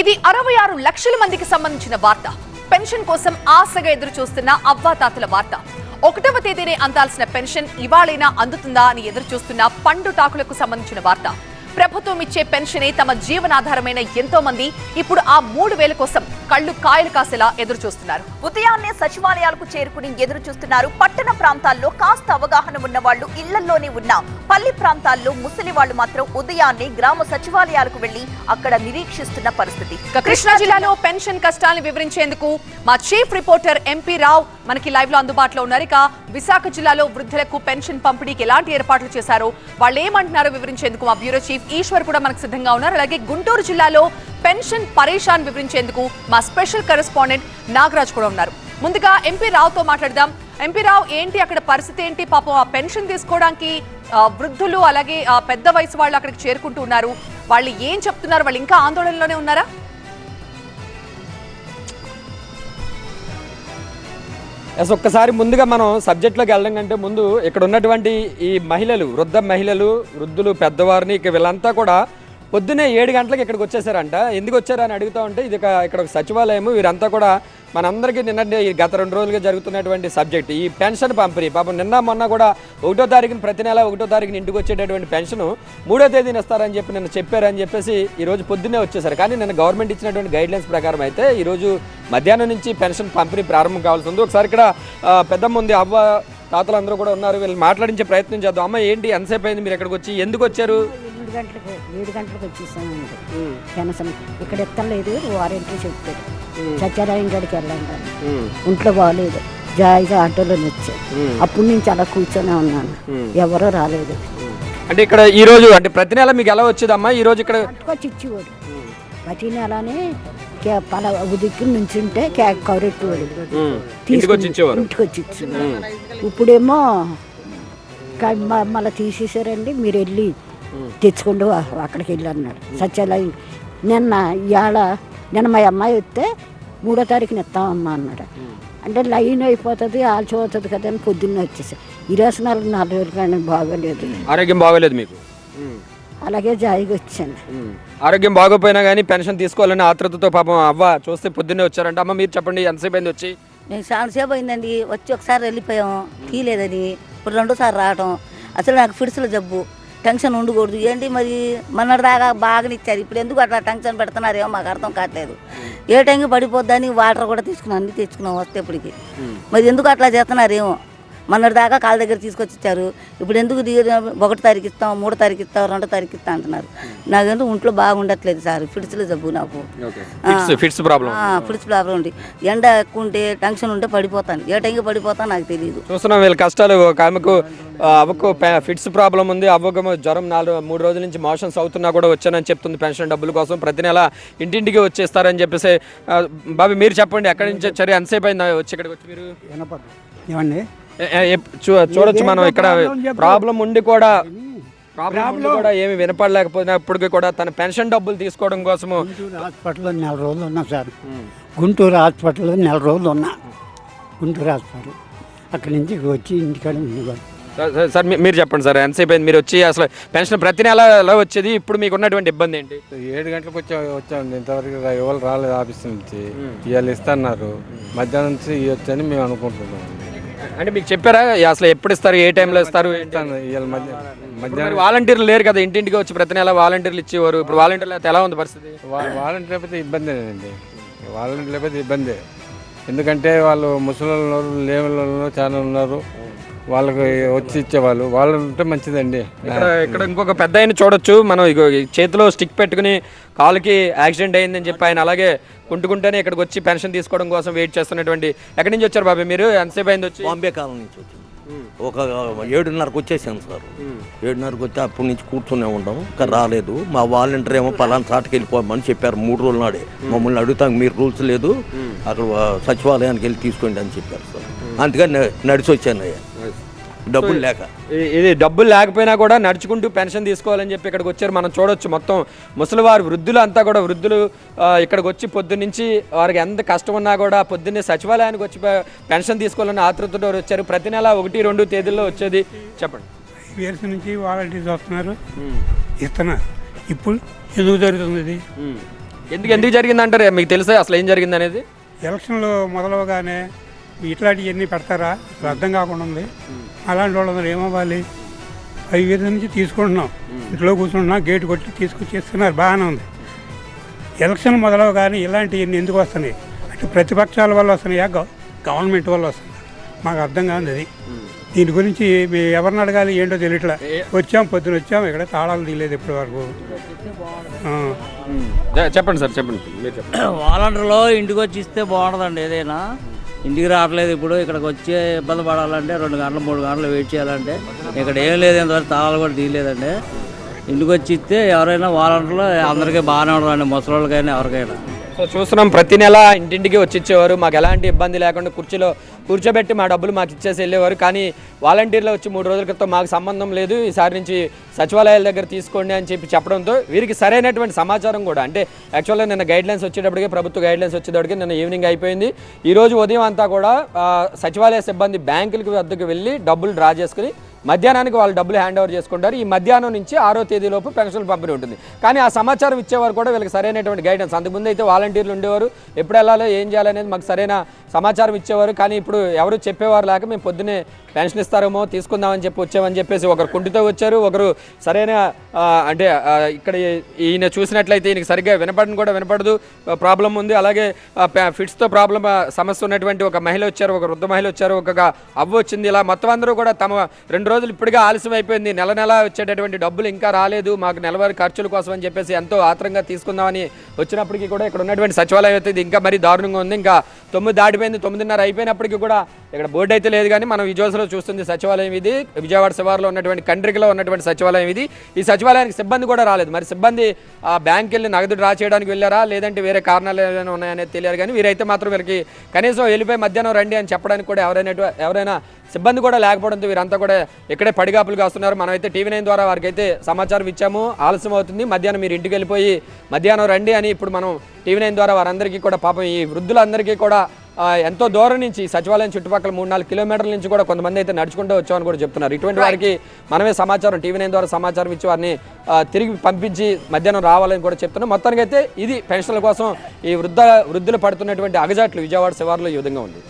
ఇది అరవై ఆరు లక్షల మందికి సంబంధించిన వార్త. పెన్షన్ కోసం ఆశగా ఎదురు చూస్తున్న అవ్వాతాతల వార్త. ఒకటవ తేదీనే అందాల్సిన పెన్షన్ ఇవాళైనా అందుతుందా అని ఎదురు చూస్తున్న పండు టాకులకు సంబంధించిన వార్త. ప్రభుత్వం ఇచ్చే పెన్షనే తమ జీవనాధారమైన ఎంతో మంది ఇప్పుడు ఆ మూడు వేల కోసం కళ్ళు కాయలు కాసేలా ఎదురు చూస్తున్నారు ఉదయాన్నే సచివాలయాలకు చేరుకుని ఎదురు చూస్తున్నారు పట్టణ ప్రాంతాల్లో కాస్త అవగాహన ఉన్న వాళ్ళు ఇళ్ళలోనే ఉన్న పల్లి ప్రాంతాల్లో ముసలి వాళ్ళు మాత్రం ఉదయాన్నే గ్రామ సచివాలయాలకు వెళ్ళి అక్కడ నిరీక్షిస్తున్న పరిస్థితి. కృష్ణా జిల్లాలో పెన్షన్ కష్టాలను వివరించేందుకు మా చీఫ్ రిపోర్టర్ ఎంపీ రావు మనకి లైవ్లో అందుబాటులో ఉన్నారు. ఇక విశాఖ జిల్లాలో వృద్ధులకు పెన్షన్ పంపిణీకి ఎలాంటి ఏర్పాట్లు చేశారో? వాళ్ళు ఏమంటున్నారో వివరించేందుకు మా బ్యూరో చీఫ్ ఈశ్వర్ కూడా మనకు సిద్ధంగా ఉన్నారు. అలాగే గుంటూరు జిల్లాలో పెన్షన్ పరేషాన్ వివరించేందుకు మా స్పెషల్ కరెస్పాండెంట్ నాగరాజ్ కూడా ఉన్నారు. ముందుగా ఎంపీ రావుతో మాట్లాడదాం. ఎంపీ రావు ఏంటి అక్కడ పరిస్థితి ఏంటి? పాపం ఆ పెన్షన్ తీసుకోవడానికి వృద్ధులు అలాగే పెద్ద వయసు వాళ్ళు అక్కడికి చేరుకుంటూ ఉన్నారు. వాళ్ళు ఏం చెప్తున్నారు? వాళ్ళు ఇంకా ఆందోళనలోనే ఉన్నారా? ఎస్ ఒక్కసారి ముందుగా మనం సబ్జెక్ట్లోకి వెళ్ళడం కంటే ముందు ఇక్కడ ఉన్నటువంటి ఈ మహిళలు వృద్ధ మహిళలు వృద్ధులు పెద్దవారిని ఇక వీళ్ళంతా కూడా పొద్దున్నే ఏడు గంటలకు ఇక్కడికి వచ్చేసారంట. ఎందుకు వచ్చారని అడుగుతా ఉంటే ఇది ఒక ఇక్కడ ఒక సచివాలయం వీరంతా కూడా మనందరికీ నిన్న ఈ గత రెండు రోజులుగా జరుగుతున్నటువంటి సబ్జెక్ట్. ఈ పెన్షన్ పంపిణీ పాపం నిన్న మొన్న కూడా ఒకటో తారీఖున ప్రతి నెల ఒకటో తారీఖున ఇంటికి వచ్చేటటువంటి పెన్షన్ మూడో తేదీన ఇస్తారని చెప్పి నిన్న చెప్పారని చెప్పేసి ఈ రోజు పొద్దున్నే వచ్చేసారు. కానీ నిన్న గవర్నమెంట్ ఇచ్చినటువంటి గైడ్ లైన్స్ ప్రకారం అయితే ఈరోజు మధ్యాహ్నం నుంచి పెన్షన్ పంపిణీ ప్రారంభం కావాల్సి ఉంది. ఒకసారి ఇక్కడ పెద్దమ్మ ఉంది అవ్వ తాతలు అందరూ కూడా ఉన్నారు. వీళ్ళు మాట్లాడించే ప్రయత్నం చేద్దాం. అమ్మ ఏంటి? ఎంతసేపు అయింది మీరు ఇక్కడికి వచ్చి? ఎందుకు వచ్చారు? ఏడు గంటలకు ఏడు గంటలకు వచ్చేసామండి. పెన్షన్ ఇక్కడ ఎత్తలేదు వారంటీ చెప్తారు సత్యనారాయణ గడికి వెళ్ళండి. ఒంట్లో బాగాలేదు జాయిగా ఆటోలో వచ్చా అప్పటి నుంచి అలా కూర్చొనే ఉన్నాను. ఎవరో రాలేదు. అంటే ఇక్కడ ఈ రోజు అంటే ప్రతి నెల మీకు ఎలా వచ్చేదమ్మా? ఈ రోజు ఇక్కడ ఇచ్చేవాడు. ప్రతి నెలనే పల దిక్కు నుంచి ఉంటే కేక్ కవరెట్టువాడు ఇంటికి వచ్చి ఇచ్చేవారు. ఇంటికి వచ్చి ఇచ్చేవాడు ఇప్పుడేమో మళ్ళీ తీసేసారండి మీరు వెళ్ళి తెచ్చుకోండి వా- అక్కడికి వెళ్ళి అన్నాడు సత్యాలయం నిన్న ఇవాళ నిన్న మా అమ్మాయి వస్తే మూడో తారీఖున ఇస్తామమ్మా అన్నాడు. అంటే లైన్ అయిపోతుంది ఆల్చి అవుతుంది కదా అని పొద్దున్నే వచ్చేసా. ఇరవై నాలుగు నాలుగు రోజులు కానీ బాగోలేదు. ఆరోగ్యం బాగోలేదు మీకు? అలాగే జాయిగా వచ్చాను. ఆరోగ్యం బాగోపోయినా కానీ పెన్షన్ తీసుకోవాలని ఆతృతతో పాపం అవ్వ చూస్తే పొద్దున్నే వచ్చారంట. అమ్మ మీరు చెప్పండి ఎంతసేపు అయింది వచ్చి? మేము చాలాసేపు అయిందండి. వచ్చి ఒకసారి వెళ్ళిపోయాం. తీయలేదని. ఇప్పుడు రెండోసారి రావటం. అసలు నాకు ఫిడ్స్ల జబ్బు. టెన్షన్ ఉండకూడదు. ఏంటి మరి? మొన్నటిదాకా బాగా ఇచ్చారు ఇప్పుడు ఎందుకు అట్లా టెన్షన్ పెడుతున్నారేమో మాకు అర్థం కావట్లేదు. ఏ టైంకి పడిపోద్దని వాటర్ కూడా తీసుకున్నాం అన్ని తెచ్చుకున్నాం వస్తే ఇప్పటికి. మరి ఎందుకు అట్లా చేస్తున్నారేమో? మొన్నటిదాకా కాళ్ళ దగ్గర తీసుకొచ్చి ఇచ్చారు ఇప్పుడు ఎందుకు ఒకటి తారీఖు ఇస్తాం మూడో తారీఖు ఇస్తాం రెండో తారీఖు ఇస్తాం అంటున్నారు. నాకెందుకు ఒంట్లో బాగుండట్లేదు సార్ ఫిడ్స్ల జబ్బు నాకు. Fits fits problem fits problem ఉంది. ఎండ ఎక్కువ ఉంటే టెన్షన్ ఉంటే పడిపోతాను. ఏ టైంకి పడిపోతాను నాకు తెలియదు చూస్తున్నాం వీళ్ళ కష్టాలు ఒక ఆమెకు అవ్వకు ఫిట్స్ ప్రాబ్లం ఉంది. అవ్వకు జ్వరం నాలుగు మూడు రోజుల నుంచి మోషన్స్ అవుతున్నా కూడా వచ్చానని చెప్తుంది పెన్షన్ డబ్బుల కోసం. ప్రతి నెల ఇంటింటికి వచ్చేస్తారని చెప్పేసి బాబీ మీరు చెప్పండి ఎక్కడి నుంచి వచ్చారు? ఎంతసేపు అయింది వచ్చి ఇక్కడికి వచ్చి మీరు? ఏమండి? చూడొచ్చు మనం ఇక్కడ ప్రాబ్లం ఉండి కూడా ప్రాబ్లం కూడా ఏమి వినపడలేకపోయినప్పటికీ కూడా తన పెన్షన్ డబ్బులు తీసుకోవడం కోసము గుంటూరు హాస్పిటల్లో నెల రోజులు ఉన్నా సార్. గుంటూరు హాస్పిటల్లో నెల రోజులు ఉన్నా. గుంటూరు హాస్పిటల్ అక్కడి నుంచి వచ్చి ఇంటికాడ సార్- మీరు చెప్పండి సార్ ఎంతసేపు అయింది? మీరు వచ్చి అసలు పెన్షన్ ప్రతి నెల ఎలా వచ్చేది? ఇప్పుడు మీకు ఉన్నటువంటి ఇబ్బంది ఏంటి? ఏడు గంటలకు వచ్చా వచ్చామండి. ఇంతవరకు ఎవరు రాలేదు ఆఫీస్ నుంచి. ఇవాళ ఇస్తున్నారు. మధ్యాహ్నం నుంచి ఇవ్వచ్చని మేము అనుకుంటున్నాం. అంటే మీకు చెప్పారా? అసలు ఎప్పుడు ఇస్తారు? ఏ టైంలో ఇస్తారు? మధ్యాహ్నం వాలంటీర్లు లేరు కదా ఇంటింటికి వచ్చి ప్రతి నెల వాలంటీర్లు ఇచ్చేవారు. ఇప్పుడు వాలంటీర్లు అయితే ఎలా ఉంది పరిస్థితి? వాలంటీర్ లేకపోతే ఇబ్బందేనండి వాలంటీర్ లేకపోతే ఇబ్బందే. ఎందుకంటే వాళ్ళు ముసలి ఉన్నారు, చాలా ఉన్నారు. వాళ్ళకి వచ్చి ఇచ్చేవాళ్ళు. వాళ్ళు ఉంటే మంచిదండి. ఇక్కడ ఇక్కడ ఇంకొక పెద్ద ఆయన చూడొచ్చు. మనం ఇగో ఈ చేతిలో స్టిక్ పెట్టుకుని కాలుకి యాక్సిడెంట్ అయిందని చెప్పి ఆయన అలాగే కుంటుకుంటేనే ఇక్కడికి వచ్చి పెన్షన్ తీసుకోవడం కోసం వెయిట్ చేస్తున్నటువంటి ఎక్కడి నుంచి వచ్చారు బాబాయ్ మీరు? ఎంతసేపు అయింది వచ్చి? బాంబే కాలం నుంచి వచ్చింది ఒక ఏడున్నరకు వచ్చేసాను సార్. ఏడున్నరకు వచ్చి అప్పటి నుంచి కూర్చునే ఉంటాం. ఇంకా రాలేదు. మా వాలంటీర్ ఏమో పలానా చాటుకి వెళ్ళిపోమని చెప్పారు మూడు రోజుల నాడే. మమ్మల్ని అడుగుతాం మీరు రూల్స్ లేదు. అక్కడ సచివాలయానికి వెళ్ళి తీసుకోండి అని చెప్పారు సార్. అందుకని నడిచి వచ్చాను అయ్యా. డబ్బులు లేక. ఇది డబ్బులు లేకపోయినా కూడా నడుచుకుంటూ పెన్షన్ తీసుకోవాలని చెప్పి ఇక్కడికి వచ్చారు. మనం చూడొచ్చు మొత్తం ముసలివారు వృద్ధులు అంతా కూడా వృద్ధులు ఇక్కడికి వచ్చి పొద్దున్నుంచి వారికి ఎంత కష్టం ఉన్నా కూడా పొద్దున్నే సచివాలయానికి వచ్చి పెన్షన్ తీసుకోవాలని ఆతృతతో వచ్చారు. ప్రతి నెల ఒకటి రెండు తేదీల్లో వచ్చేది. చెప్పండి. ఇయర్స్ నుంచి వాలంటీర్స్ వస్తున్నారు. ఇస్తున్నారు ఇప్పుడు ఎందుకు జరుగుతుంది ఇది? ఎందుకు ఎందుకు జరిగింది అంటారు మీకు తెలుసా అసలు ఏం జరిగింది అనేది ఎలక్షన్లు మొదలవగానే ఇట్లాంటివన్నీ పెడతారా? అర్థం కాకుండా ఉంది. అలాంటి వాళ్ళందరూ ఏమవ్వాలి? ఐదు వేల నుంచి తీసుకుంటున్నాం. ఇంట్లో కూర్చుంటున్నాం. గేట్ కొట్టి తీసుకొచ్చేస్తున్నారు. బాగానే ఉంది. ఎలక్షన్ మొదలవగానే ఇలాంటివన్నీ ఎందుకు వస్తున్నాయి? అంటే ప్రతిపక్షాల వల్ల వస్తున్నాయా? గవ- గవర్నమెంట్ వల్ల వస్తున్నాయి? మాకు అర్థం కాదు అది. దీని గురించి మీ ఎవరిని అడగాలి? ఏంటో తెలియట్లే. వచ్చాం పొద్దున వచ్చాం. ఇక్కడ తాళాలు తీయలేదు ఇప్పటి వరకు. చెప్పండి సార్ చెప్పండి. మీరు చెప్పండి. వాలంటీర్లో ఇంటికి వచ్చి ఇస్తే బాగుంటుందండి ఏదైనా. ఇంటికి రావట్లేదు ఇప్పుడు ఇక్కడికి వచ్చి ఇబ్బంది పడాలంటే రెండు గంటలు మూడు గంటలు వెయిట్ చేయాలంటే. ఇక్కడ ఏం లేదు ఇంతవరకు తాళాలు కూడా తీయలేదండి. ఇంటికి వచ్చి ఇస్తే ఎవరైనా వాలంటీర్లు అందరికీ బాగానే ఉండాలండి ముసలి వాళ్ళకైనా ఎవరికైనా. సో చూస్తున్నాం ప్రతి నెల ఇంటింటికి వచ్చి ఇచ్చేవారు. మాకు ఎలాంటి ఇబ్బంది లేకుండా కుర్చీలో కూర్చోబెట్టి మా డబ్బులు మాకు ఇచ్చేసి వెళ్ళేవారు. కానీ వాలంటీర్లు వచ్చి మూడు రోజుల క్రితం మాకు సంబంధం లేదు. ఈసారి నుంచి సచివాలయాల దగ్గర తీసుకోండి అని చెప్పి చెప్పడంతో వీరికి సరైనటువంటి సమాచారం కూడా. అంటే యాక్చువల్గా నిన్న గైడ్లైన్స్ వచ్చేటప్పటికే వచ్చేటప్పటికి ప్రభుత్వ గైడ్లైన్స్ వచ్చేటప్పటికి నిన్న ఈవినింగ్ అయిపోయింది. ఈరోజు ఉదయం అంతా కూడా సచివాలయ సిబ్బంది బ్యాంకులకు వద్దకు వెళ్ళి డబ్బులు డ్రా చేసుకుని మధ్యాహ్నానికి వాళ్ళు డబ్బులు హ్యాండ్ ఓవర్ చేసుకుంటారు. ఈ మధ్యాహ్నం నుంచి ఆరో తేదీలోపు పెన్షన్ పంపిణీ ఉంటుంది. కానీ ఆ సమాచారం ఇచ్చేవారు కూడా వీళ్ళకి సరైనటువంటి గైడెన్స్ అంతకుముందు అయితే వాలంటీర్లు ఉండేవారు. ఎప్పుడు వెళ్ళాలో ఏం చేయాలనేది మాకు సరైన సమాచారం ఇచ్చేవారు. కానీ ఇప్పుడు ఎవరు చెప్పేవారు లేక మేము పొద్దునే పెన్షన్ ఇస్తారేమో తీసుకుందామని చెప్పి వచ్చామని చెప్పేసి ఒకరు కుంటితో వచ్చారు. ఒకరు సరైన అంటే ఇక్కడ ఈయన చూసినట్లయితే ఈయనకి సరిగ్గా వినపడని కూడా వినపడదు. ప్రాబ్లం ఉంది. అలాగే ఫిట్స్తో ప్రాబ్లం సమస్య ఉన్నటువంటి ఒక మహిళ వచ్చారు ఒక వృద్ధ మహిళ వచ్చారు ఒక అవ్వ వచ్చింది. ఇలా మొత్తం అందరూ కూడా తమ రెండు రోజులు ఇప్పుడుగా ఆలస్యం అయిపోయింది. నెల నెల వచ్చేటటువంటి డబ్బులు ఇంకా రాలేదు. మాకు నెలవారి ఖర్చుల కోసం అని చెప్పేసి ఎంతో ఆత్రంగా తీసుకుందామని వచ్చినప్పటికీ కూడా ఇక్కడ ఉన్నటువంటి సచివాలయం అయితే ఇది ఇంకా మరీ దారుణంగా ఉంది. ఇంకా తొమ్మిది దాటిపోయింది. తొమ్మిదిన్నర అయిపోయినప్పటికీ కూడా ఇక్కడ బోర్డు అయితే లేదు కానీ మనం విజువల్స్లో చూస్తుంది సచివాలయం ఇది. విజయవాడ శివారులో ఉన్నటువంటి కండ్రికలో ఉన్నటువంటి సచివాలయం ఇది. ఈ సచివాలయానికి సిబ్బంది కూడా రాలేదు. మరి సిబ్బంది ఆ బ్యాంక్ వెళ్ళి నగదు డ్రా చేయడానికి వెళ్ళారా? లేదంటే వేరే కారణాలు ఏమైనా ఉన్నాయనేది తెలియదు కానీ వీరైతే మాత్రం వీరికి కనీసం వెళ్ళిపోయి మధ్యాహ్నం రండి అని చెప్పడానికి కూడా ఎవరైనా ఎవరైనా సిబ్బంది కూడా లేకపోవడంతో వీరంతా కూడా ఇక్కడే పడిగాపులు కాస్తున్నారు. మనమైతే టీవీ నైన్ ద్వారా వారికి అయితే సమాచారం ఇచ్చాము. ఆలస్యం అవుతుంది. మధ్యాహ్నం మీరు ఇంటికి వెళ్ళిపోయి మధ్యాహ్నం రండి అని ఇప్పుడు మనం టీవీ నైన్ ద్వారా వారందరికీ కూడా పాపం ఈ వృద్ధులందరికీ కూడా ఎంతో దూరం నుంచి సచివాలయం చుట్టుపక్కల మూడు నాలుగు కిలోమీటర్ల నుంచి కూడా కొంతమంది అయితే నడుచుకుంటూ వచ్చామని కూడా చెప్తున్నారు. ఇటువంటి వారికి మనమే సమాచారం టీవీ నైన్ ద్వారా సమాచారం ఇచ్చి వారిని తిరిగి పంపించి మధ్యాహ్నం రావాలని కూడా చెప్తున్నాం. మొత్తానికి అయితే ఇది పెన్షన్ల కోసం ఈ వృద్ధ వృద్ధులు పడుతున్నటువంటి అగజాట్లు విజయవాడ శివార్లో ఈ విధంగా ఉంది.